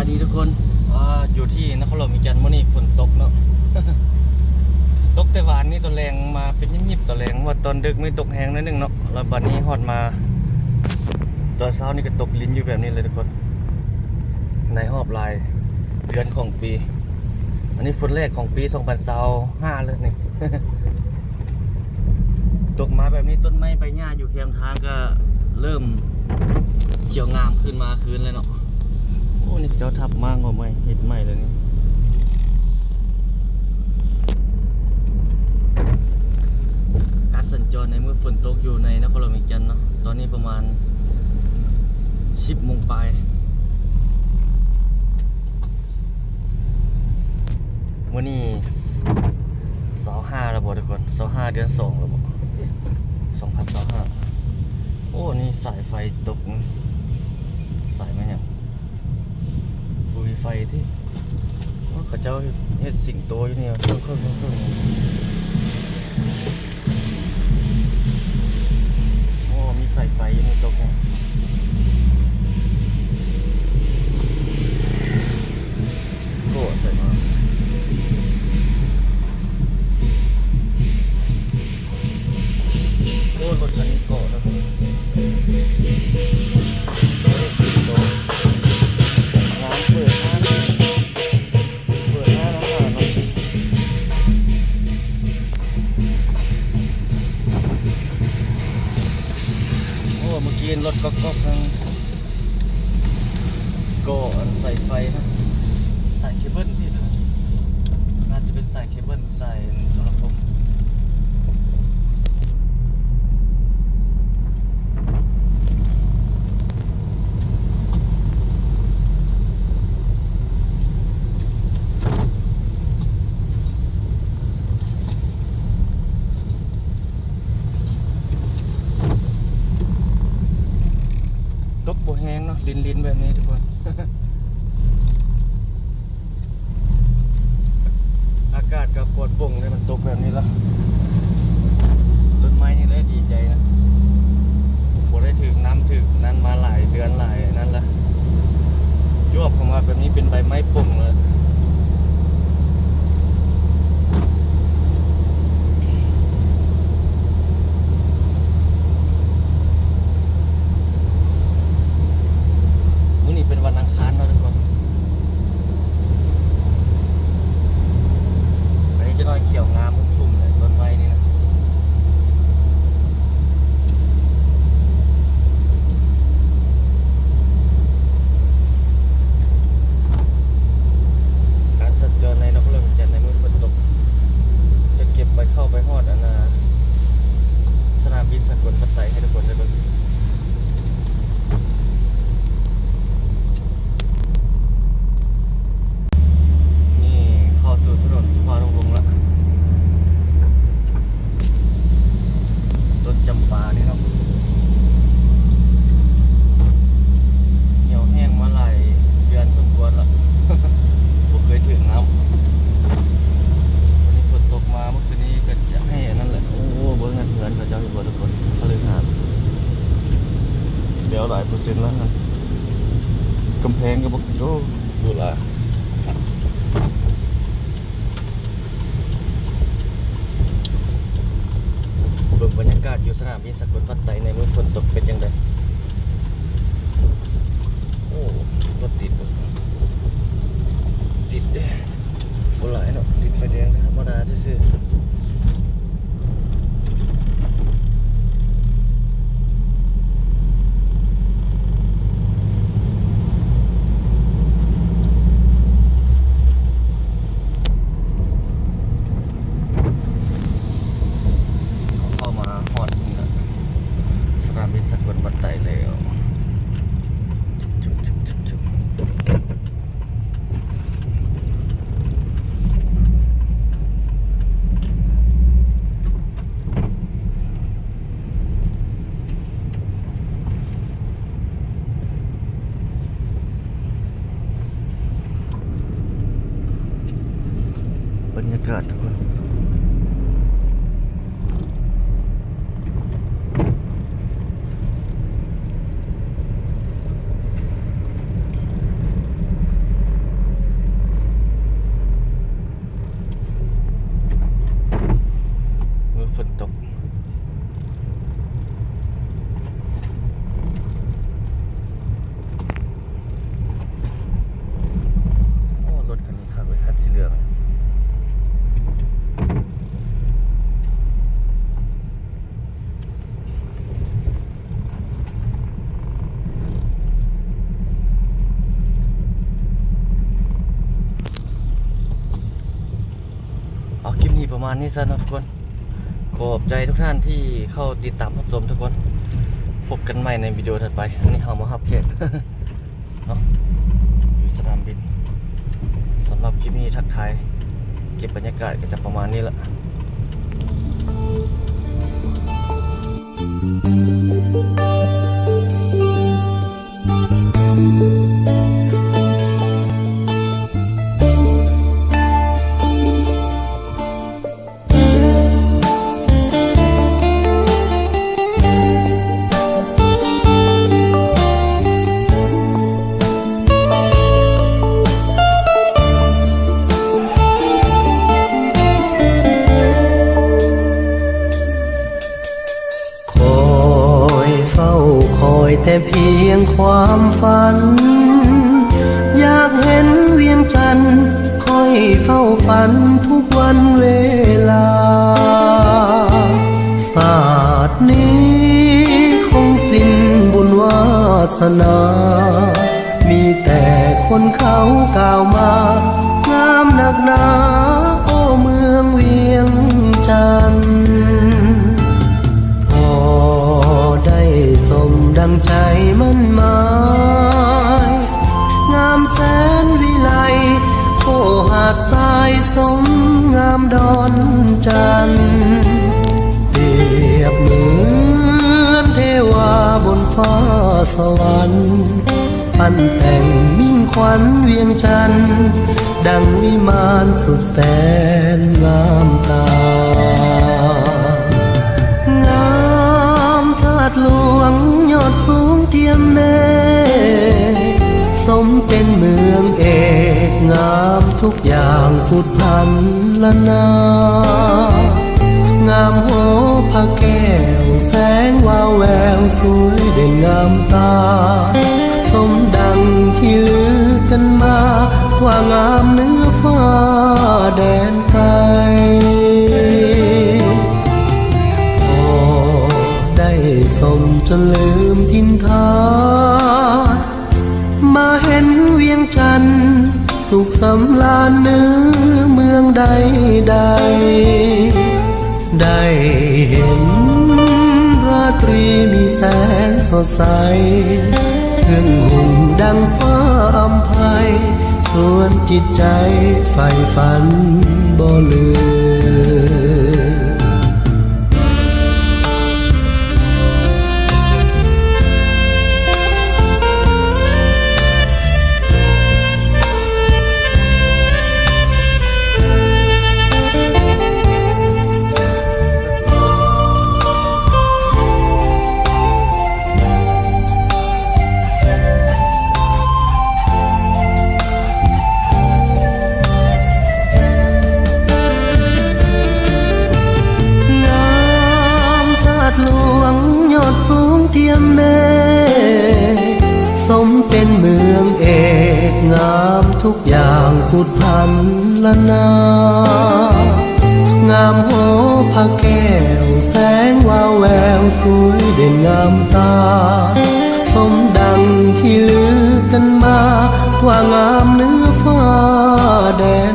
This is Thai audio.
ายดีทุกคนออยู่ที่นครหลวงมีจันทร์มื่อนี้ฝนตกเนาะ ตกแต่วานนี่ตัวแรงมาเป็นยิบๆตัวแรงว่าตอนดึกไม่ตกแห้งนิดนึงเนาะ แล้วบัดนี้ฮอดมา ตอนเช้านี่ก็ตกลิ้นอยู่แบบนี้เลยทุกคน ในหอบลายเดือนของปี อันนี้ฝนแรกของปี2025เลยนี่ ตกมาแบบนี้ต้นไม้ใบหญ้าอยู่เคียงทางก็เริ่มเขียวงามขึ้นมาคืนเลยเนาะ อ้นี่เจ้าทับมากกว่าใหม่เห็ดใหม่เลยนี่การสัญจรในเมื่อฝนตกอยู่ในนครหลวงเวียงจันทน์เนาะตอนนี้ประมาณ 10โมงปลายวันนี้เสาห้าแล้วบทุกคนเสาห้าเดือนสองแล้วบสองพันสาห้าโอ้ นี่สายไฟตก สายมันยัง บุยไฟที่ว่าเขาเจ้าเฮ็ดสิ่งโตอยู่เนี่ยเครื่องเครื่องเครื่อง ไฟนะใส่เคเบิลพี่นะน่าจะเป็นสายเคเบิลสายโทรคมตกบ่แห้งเนาะลินลินแบบนี้ทุกคน อากาศกับปวดป่งเลยมันตกแบบนี้ละต้นไม้นี่เลยดีใจนะบ่ได้ถึงน้ำถึงนั้นมาหลายเดือนหลายนั่นละยวบเข้ามาแบบนี้เป็นใบ ไม้ป่มอนี้เป็นวันอังคารเนาะทุกคน อันนี้จะน้อยเขียวงามทุ่มๆเลยต้นไม้นี่นะการสัญจรในนครหลวงจันทร์ในเมื่อฝนตก จะเก็บไปเข้าไปฮอดอันนาสนามบินสกลพัตไตให้ทุกคนได้เบิ่งนี่เข้าสู่ถนนสุภาพวงศ์ละ ต้นจำปานี่เนาะเหี่ยวแห้งมาหลายเดือนสมควรละ บ่เคยถึงน้ำวันนี้ฝนตกมาเมื่อคืนนี้ก็จะให้อันนั่นแหละ โอ้เบิ้งเงินเหือนเขาเจ้าอยู่บ่ทุกคนเขาเลยหา เดี๋ยวหลายเปอร์เซ็นต์แล้วนะกำแพงก็บอกโอ้ดูลายเบิ่งบรรยากาศอยู่สนามบินสกลพัดไตในเมื่อฝนตกเป็นยังไงโอ้รถติดบ่ติดเด้บ่หลายเนาะติดไฟแดงธรรมดาซื่อๆเข้ามาฮอดนี่ละสนามบินสกลพัดไตแล้วจุ๊บๆๆๆ บรรยากาศทุกคน ประมาณนี้ซะนะทุกคน ขอบใจทุกท่านที่เข้าติดตามรับชมทุกคน พบกันใหม่ในวิดีโอถัดไปอันนี้เฮามาฮับเขตเนาะอยู่สนามบินสำหรับคลิปนี้ทักทายเก็บบรรยากาศก็จะประมาณนี้ละ แต่เพียงความฝัน อยากเห็นเวียงจันทร์คอยเฝ้าฝันทุกวันเวลา ศาสตร์นี้คงสิ้นบุญวาสนา มีแต่คนเขากล่าวมางามนักหนา ฟ้าสวรรค์ปั้นแต่งมิ่งขวัญเวียงจันทร์ดังวิมานสุดแสนงามตา งามทาดหลวงยอดสูงเทียมแม่สมเป็นเมืองเอกงามทุกอย่างสุดพันละนา งามโหพระแก้ว แสงวาวแววสวยเด่นงามตา สมดังที่ลือกันมา ว่างามเนื้อฟ้าแดนไกลพอได้สมจนลืมทินทามาเห็นเวียงจันทร์สุขสำลานเนื้อเมืองใดใด สดใสเครื่องหุ่นดังฟ้าอำไพส่วนจิตใจใฝ่ฝันบ่ลืม งามทุกอย่างสุดพันละนางามโหพระแก้วแสงวาวแววสวยเด่นงามตา สมดังที่ลือกันมา ว่างามเนื้อฟ้าแดน